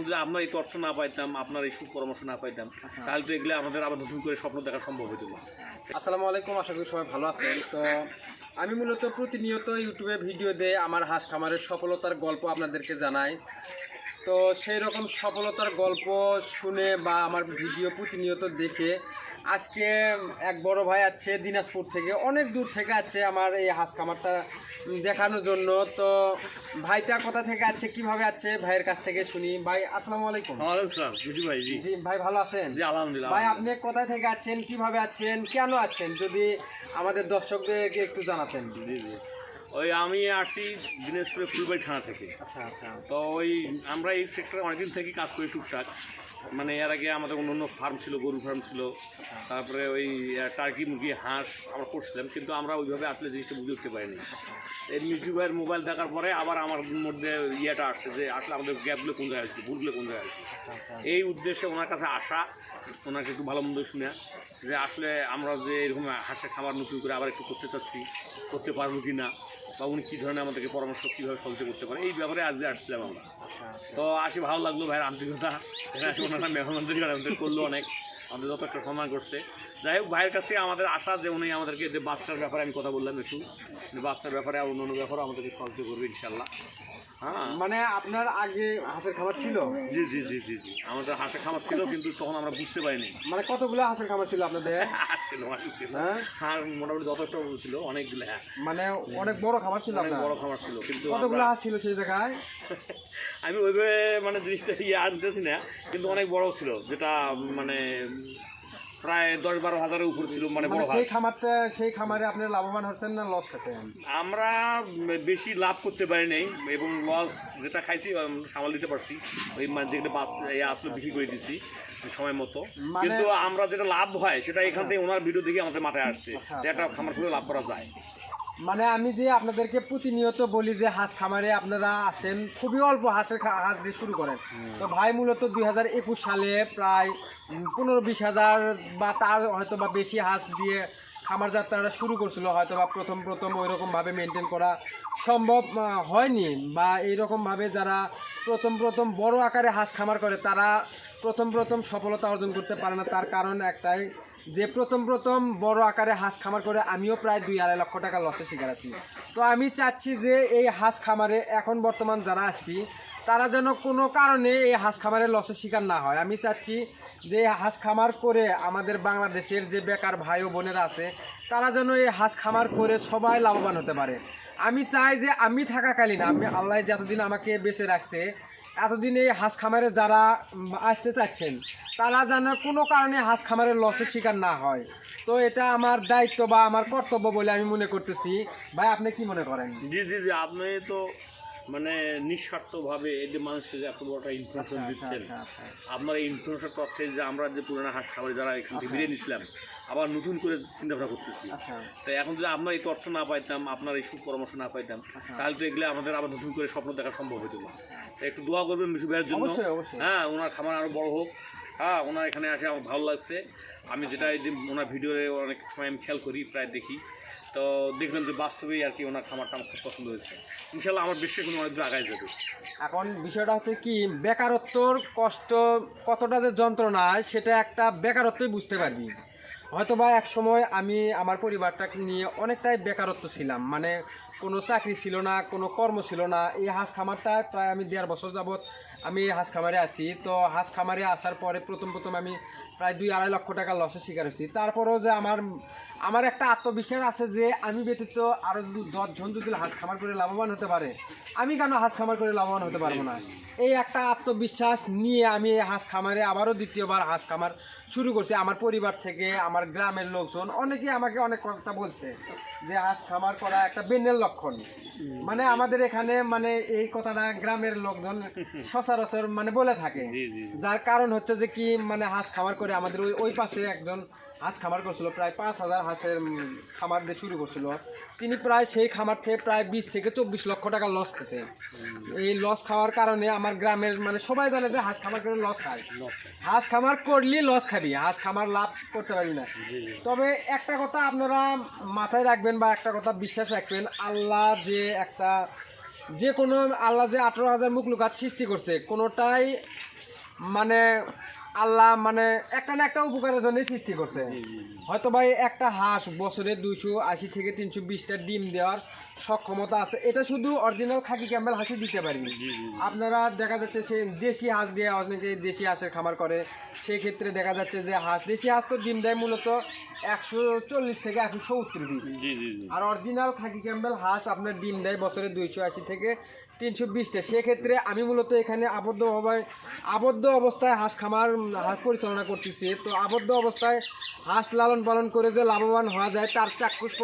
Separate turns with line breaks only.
এখন যদি আমরা এই তথ্য না পাইতাম আপনার এই সুপরামর্শ না পাইতাম। তাহলে তো এগুলো আমাদের আবার নতুন করে স্বপ্ন দেখা সম্ভব হইত না
আসসালামু আলাইকুম আশা করি সবাই ভালো আছেন। তো আমি মূলত প্রতিনিয়ত ইউটিউবে ভিডিও দিয়ে আমার হাঁস খামারের সফলতার গল্প আপনাদেরকে জানাই। তো সেই রকম সফলতার গল্প শুনে বা আমার ভিডিও প্রতিনিয়ত দেখে আজকে এক বড় ভাই আছে দিনাজপুর থেকে অনেক দূর থেকে আছে আমার এই হাঁস খামারটা দেখানোর জন্য। তো ভাইটা কোথা থেকে আছে কীভাবে আছে ভাইয়ের কাছ থেকে শুনি। ভাই আসসালামু আলাইকুম।
ভাই জি।
জি ভাই ভালো আছেন?
জি আলহামদুলিল্লাহ।
ভাই আপনি কোথায় থেকে আছেন কীভাবে আছেন কেন আছেন যদি আমাদের দর্শকদেরকে একটু জানাতেন।
জি জি। ওই আমি আসছি দিনাজপুরে ফুলবাড়ি থানা থেকে।
আচ্ছা আচ্ছা।
তো ওই আমরা এই সেক্টরে অনেকদিন থেকে কাজ করি টুকটাক। মানে এর আগে আমাদের অন্য অন্য ফার্ম ছিল গরু ফার্ম ছিল। তারপরে ওই টার্কি মুরগি, হাঁস আমরা করছিলাম, কিন্তু আমরা ওইভাবে আসলে জিনিসটা বুঝে উঠতে পারিনি। এই মিউজিক ভাইয়ের মোবাইল দেখার পরে আবার আমার মধ্যে ইয়েটা আসছে যে, আসলে আমাদের গ্যাপগুলো কোন জায়গায় আসছে ভুলগুলো কোন জায়গায় আছে এই উদ্দেশ্যে ওনার কাছে আসা, ওনাকে একটু ভালো মন্দ শুনে, যে আসলে আমরা যে এরকম হাঁসের খাবার নতুন করে আবার একটু করতে চাচ্ছি, করতে পারব কি না বা উনি কী ধরনের আমাদেরকে পরামর্শ কীভাবে সহযোগিতা করতে পারে, এই ব্যাপারে আজকে আসছিলাম আমরা। তো আসি, ভালো লাগল ভাইয়ের আন্তরিকতা। আসি ওনারা মেহমানদারি আমাদের করল অনেক। আমাদের যথেষ্ট সম্মান করছে। যাই হোক, ভাইয়ের কাছে আমাদের আশা যে উনি আমাদেরকে যে বাচ্চার ব্যাপারে আমি কথা বললাম একটু। বাচ্চার ব্যাপারে আর অন্য অন্য ব্যাপারে আমাদেরকে সাহায্য করবে ইনশাল্লাহ
মানে আপনার আগে হাঁসের খামার ছিল?
জি জি জি জি জি। আমাদের হাঁসের খামার ছিল কিন্তু তখন আমরা বুঝতে পারিনি।
মানে কতগুলো হাঁসের খামার ছিল আপনাদের?
ছিল অনেক ছিল।
হ্যাঁ।
মোটামুটি যথেষ্ট ছিল অনেকগুলো। হ্যাঁ
মানে অনেক বড় খামার ছিল
অনেক বড় খামার ছিল কিন্তু
কতগুলো হাঁস ছিল সেই জায়গায়?
আমি ওইভাবে মানে জিনিসটা ইয়ে আনতেছি না কিন্তু অনেক বড় ছিল যেটা মানে প্রায় দশ বারো হাজারের উপর ছিল মানে
মানে
বড়
সেই খামারটা সেই খামারে আপনি লাভবান হচ্ছেন না লস খাচ্ছেন?
আমরা বেশি লাভ করতে পারি নাই এবং লস যেটা খাইছি সামাল দিতে পারছি। ওই মানে যেটা আসলে বিক্রি করে দিছি সময় মতো।
মানে-
কিন্তু আমরা যেটা লাভ হয় সেটা এখান থেকে ওনার ভিডিও দেখে আমাদের মাথায় আসছে
আচ্ছা,
একটা খামার খুলে লাভ করা যায়।
মানে আমি যে আপনাদেরকে প্রতিনিয়ত বলি যে হাঁস খামারে আপনারা আসেন খুবই অল্প হাঁসের হাঁস দিয়ে শুরু করেন। তো ভাই মূলত দুই হাজার একুশ সালে প্রায় পনেরো বিশ হাজার বা তার হয়তো বা বেশি হাঁস দিয়ে খামার যাত্রাটা শুরু করছিল হয়তো বা প্রথম প্রথম ওই রকমভাবে মেনটেন করা সম্ভব হয়নি বা এইরকমভাবে যারা প্রথম প্রথম বড় আকারে হাঁস খামার করে তারা প্রথম প্রথম সফলতা অর্জন করতে পারে না। তার কারণ একটাই যে প্রথম প্রথম বড় আকারে হাঁস খামার করে আমিও প্রায় দুই আড়াই লক্ষ টাকা লসে শিকার আছি। তো আমি চাচ্ছি যে এই হাঁস খামারে এখন বর্তমান যারা আসবি, তারা যেন কোনো কারণে এই হাঁস খামারের লসের শিকার না হয়। আমি চাচ্ছি যে হাঁস খামার করে আমাদের বাংলাদেশের যে বেকার ভাই ও বোনেরা আছে, তারা যেন এই হাঁস খামার করে সবাই লাভবান হতে পারে। আমি চাই যে আমি থাকাকালীন আমি আল্লাহ যতদিন আমাকে বেঁচে রাখছে এতদিন এই হাঁস খামারে যারা আসতে চাচ্ছেন তারা যেন কোনো কারণে হাঁস খামারের লসের শিকার না হয়। তো এটা আমার দায়িত্ব বা আমার কর্তব্য বলে আমি মনে করতেছি। ভাই আপনি কি মনে করেন?
জি জি জি আপনি তো মানে নিঃস্বার্থভাবে এই যে মানুষকে যে এত বড় একটা ইনফরমেশন দিচ্ছেন আপনার এই ইনফরমেশন তথ্যে যে আমরা যে পুরোনো হাঁস খাবার যারা এখান থেকে বেরিয়ে নিছিলাম আবার নতুন করে চিন্তা ভাবনা করতেছি।
আচ্ছা।
তো এখন যদি আপনার এই তথ্য না পাইতাম আপনার এই সুপরামর্শ না পাইতাম
আচ্ছা।
তাহলে তো এগুলো আমাদের আবার নতুন করে স্বপ্ন দেখা সম্ভব হতো না। একটু দোয়া করবেন মিশু ভাইয়ের জন্য। হ্যাঁ ওনার খামার আরও বড় হোক। হ্যাঁ ওনার এখানে আসে আমার ভালো লাগছে। আমি যেটা এই ওনার ভিডিওতে অনেক সময় আমি খেয়াল করি প্রায় দেখি। তো দেখলাম যে বাস্তবেই আর কি ওনার খামারটা আমার খুব পছন্দ হয়েছে। ইনশাল্লাহ আমার বিশ্বাস কোনো অনেক দূর আগায় যাবে।
এখন বিষয়টা হচ্ছে কি বেকারত্বর কষ্ট কতটা যে যন্ত্রণা সেটা একটা বেকারত্বই বুঝতে পারবি। হয়তো বা এক সময় আমি আমার পরিবারটাকে নিয়ে অনেকটাই বেকারত্ব ছিলাম। মানে কোনো চাকরি ছিল না, কোনো কর্ম ছিল না। এই হাঁস খামারটায় প্রায় আমি দেড় বছর যাবৎ আমি হাঁস খামারে আছি। তো হাঁস খামারে আসার পরে প্রথম প্রথম আমি প্রায় দুই আড়াই লক্ষ টাকা লসের শিকার হয়েছি। তারপরেও যে আমার আমার একটা আত্মবিশ্বাস আছে যে আমি ব্যতীত আরও দশজন যদি হাঁস খামার করে লাভবান হতে পারে আমি কেন হাঁস খামার করে লাভবান হতে পারব না? এই একটা আত্মবিশ্বাস নিয়ে আমি এই হাঁস খামারে আবারও দ্বিতীয়বার হাঁস খামার শুরু করছি। আমার পরিবার থেকে আমার গ্রামের লোকজন অনেকেই আমাকে অনেক কথা বলছে যে হাঁস খামার করা একটা বেনের লক্ষণ। মানে আমাদের এখানে মানে এই কথাটা গ্রামের লোকজন সচরাচর মানে বলে থাকে। যার কারণ হচ্ছে যে কি মানে হাঁস খামার করে আমাদের ওই ওই পাশে একজন হাঁস খামার করছিল প্রায় পাঁচ হাজার হাঁসের খামার দিয়ে শুরু করছিল। তিনি প্রায় সেই খামার থেকে প্রায় বিশ থেকে চব্বিশ লক্ষ টাকা লস খেয়েছে। এই লস খাওয়ার কারণে আমার গ্রামের মানে সবাই জানে যে হাঁস খামার করে লস খায়। হাঁস খামার করলে লস খাবি হাঁস খামার লাভ করতে পারবি না। তবে একটা কথা আপনারা মাথায় রাখবেন বা একটা কথা বিশ্বাস রাখবেন আল্লাহ যে একটা যে কোনো আল্লাহ যে আঠারো হাজার মুখ লুকাত সৃষ্টি করছে কোনোটাই মানে আল্লাহ মানে একটা না একটা উপকারের জন্য সৃষ্টি করছে। হয়তো ভাই একটা হাঁস বছরে দুইশো আশি থেকে তিনশো বিশটা ডিম দেওয়ার সক্ষমতা আছে। এটা শুধু অরিজিনাল খাকি ক্যাম্বেল হাঁসই দিতে
জি
আপনারা দেখা যাচ্ছে সে দেশি হাঁস দিয়ে অনেকে দেশি হাঁসের খামার করে। সেক্ষেত্রে দেখা যাচ্ছে যে হাঁস দেশি হাঁস তো ডিম দেয় মূলত একশো চল্লিশ থেকে একশো সত্তর পিস আর অরিজিনাল খাকি ক্যাম্বেল হাঁস আপনার ডিম দেয় বছরে দুইশো আশি থেকে তিনশো বিশটা। সেক্ষেত্রে আমি মূলত এখানে আবদ্ধভাবে আবদ্ধ অবস্থায় হাঁস খামার পরিচালনা করতেছি। তো আবদ্ধ অবস্থায় হাঁস লালন পালন করে যে লাভবান হওয়া যায়, তার চাক্ষুষ